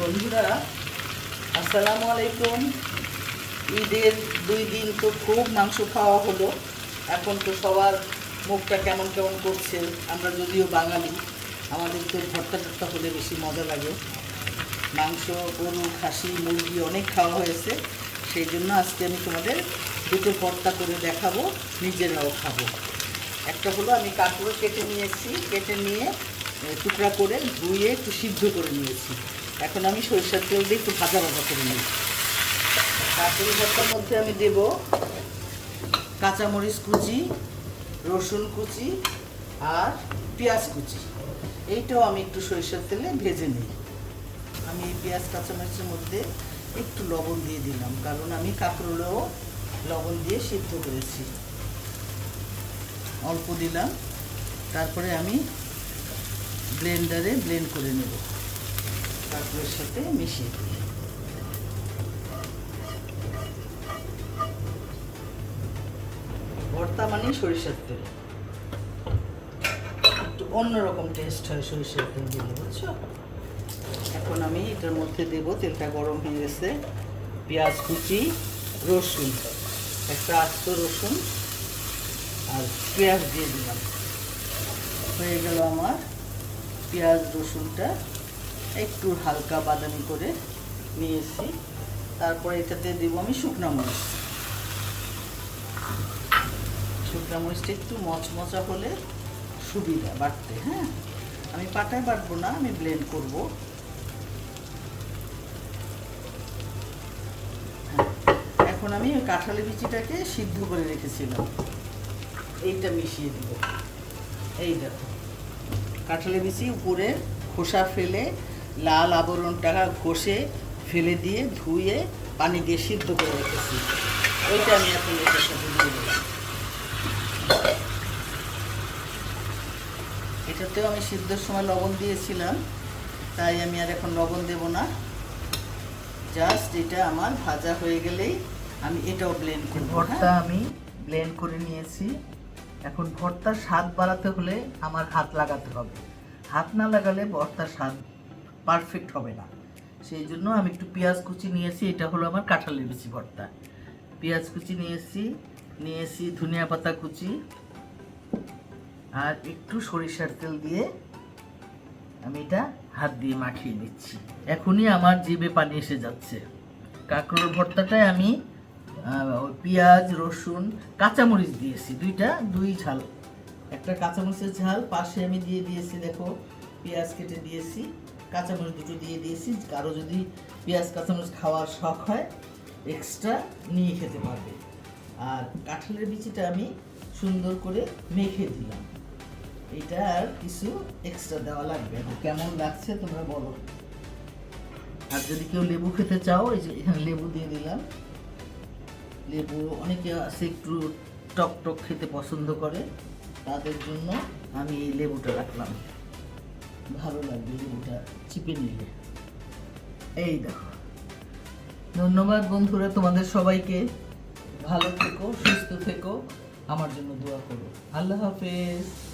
বন্ধুরা, আসসালামু আলাইকুম। ঈদের দুই দিন তো খুব মাংস খাওয়া হলো। এখন তো সবার মুখটা কেমন কেমন করছে, আমরা যদিও বাঙালি, আমাদের তো ভর্তা টর্তা হলে বেশি মজা লাগে। মাংস, গরু, খাসি, মুরগি অনেক খাওয়া হয়েছে। সেই জন্য আজকে আমি তোমাদের দুটো ভর্তা করে দেখাবো, নিজেরাও খাব। একটা হলো আমি কাঁকড়ো কেটে নিয়েছি, কেটে নিয়ে টুকরা করে ধুয়ে একটু সিদ্ধ করে নিয়েছি। এখন আমি সরিষার তেল দিয়ে একটু ভাজা ভাজা করে নিয়েছি কাঁকড়ি ভর্তার মধ্যে আমি দেব কাঁচামরিচ কুচি, রসুন কুচি আর পেঁয়াজ কুচি। এইটাও আমি একটু সরিষার তেলে ভেজে নিই। আমি এই পেঁয়াজ, কাঁচামরিচের মধ্যে একটু লবণ দিয়ে দিলাম, কারণ আমি কাঁকরোলেও লবণ দিয়ে সিদ্ধ করেছি। অল্প দিলাম, তারপরে আমি ব্লেন্ডারে ব্লেন্ড করে নেব। কাঁকড়ের সাথে মিশিয়ে দিই। ভর্তা মানে সরিষার তেল। একটু অন্যরকম টেস্ট হয় সরিষার তেল দিলে, বুঝছ? এখন আমি এটার মধ্যে দেব, তেলটা গরম হয়ে গেছে, পেঁয়াজ কুচি, রসুন। একটা আস্ত রসুন আর পেঁয়াজ দিয়ে দিলাম। হয়ে গেল আমার পেঁয়াজ রসুনটা একটু হালকা বাদামি করে নিয়েছি। তারপরে এটাতে দেব আমি শুকনো মরিচ। শুকনো মরিচটা একটু মচমচা হলে সুবিধা বাটতে হ্যাঁ? আমি পাটায় বাটবো না আমি ব্লেন্ড করব। হ্যাঁ, এখন আমি কাঁঠালি বিচিটাকে সিদ্ধ করে রেখেছিলাম। এইটা মিশিয়ে দিব। এই দেখো কাঁঠালি বিচি উপরে খোসা ফেলে লাল আবরণটা ঘষে ফেলে দিয়ে ধুয়ে পানি দিয়ে সিদ্ধ করে রেখেছি। ওইটা আমি এটার সাথে দিয়ে এটাতেও আমি সিদ্ধর সময় লবণ দিয়েছিলাম, তাই আমি আর এখন লবণ দেব না। জাস্ট এটা আমার ভাজা হয়ে গেলেই আমি এটাও ব্লেন্ড করব ভর্তা আমি ব্লেন্ড করে নিয়েছি। এখন ভর্তার স্বাদ বাড়াতে হলে আমার হাত লাগাতে হবে। হাত না লাগালে ভর্তার স্বাদ পারফেক্ট হবে না। সেই জন্য আমি একটু পেঁয়াজ কুচি নিয়েছি, এটা হলো আমার কাঁঠালের বিচি ভর্তা। পেঁয়াজ কুচি নিয়েছি নিয়েছি ধনিয়া পাতা কুচি আর একটু সরিষার তেল দিয়ে আমি এটা হাত দিয়ে মাখিয়ে নিচ্ছি। এখনই আমার জিভে পানি এসে যাচ্ছে। কাঁকড়োর ভর্তাটায় আমি পেঁয়াজ, রসুন, কাঁচামরিচ দিয়েছি, দুইটা, দুই ঝাল। একটা কাঁচামরিচের ঝাল, পাশে আমি দিয়ে দিয়েছি, দেখো, পেঁয়াজ কেটে দিয়েছি। কাঁচামরিচ দুটো দিয়ে দিয়েছি। কারও যদি পেঁয়াজ, কাঁচামরিচ খাওয়ার শখ হয় এক্সট্রা নিয়ে খেতে পারবে। আর কাঁঠালের বিচিটা আমি সুন্দর করে মেখে দিলাম। এটা আর কিছু এক্সট্রা দেওয়া লাগবে কেমন লাগছে তোমরা বলো। আর যদি কেউ লেবু খেতে চাও, এই যে এখানে লেবু দিয়ে দিলাম। লেবু অনেকে আছে একটু টক টক খেতে পছন্দ করে। তাদের জন্য আমি এই লেবুটা রাখলাম। ভালো লাগবে লেবুটা চিপে নিলে। এই দেখো। ধন্যবাদ বন্ধুরা, তোমাদের সবাইকে। ভালো থেকো, সুস্থ থেকো, আমার জন্য দোয়া করো। আল্লাহ হাফেজ।